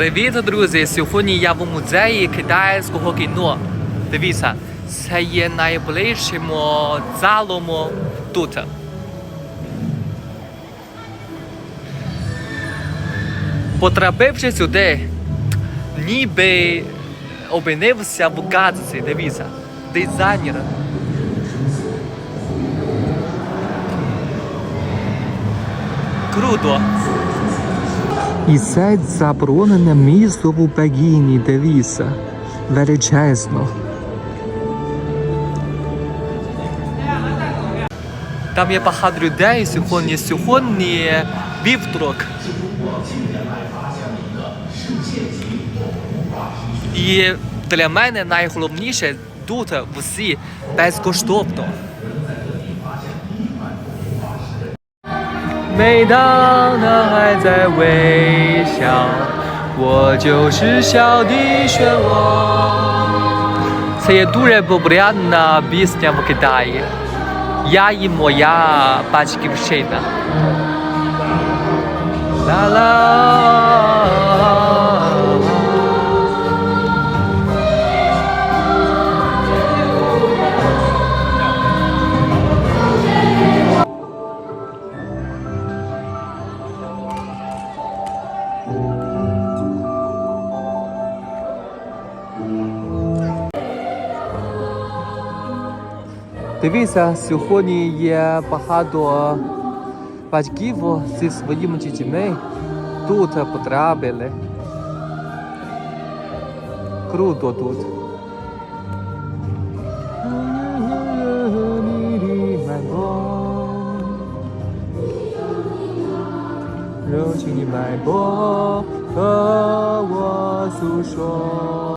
Привіт, друзі! Сьогодні я в музеї китайського кіно. Дивіться, це є найближчим залом тут. Потрапивши сюди, ніби опинився в казці, дивіться, дизайнер. Круто! І це заборонене місто в Україні, дивіться. Величезно. Там є багато людей сьогодні. Сьогодні вівторок. І для мене найголовніше тут всі безкоштовно. 每当他还在微笑，我就是笑的漩涡。Se dure bubriana bisniamo dai, ya ya ba chi scena. La la. Дивіться, сьогодні є багато батьків зі своїми дітьми тут потрапили. Круто тут.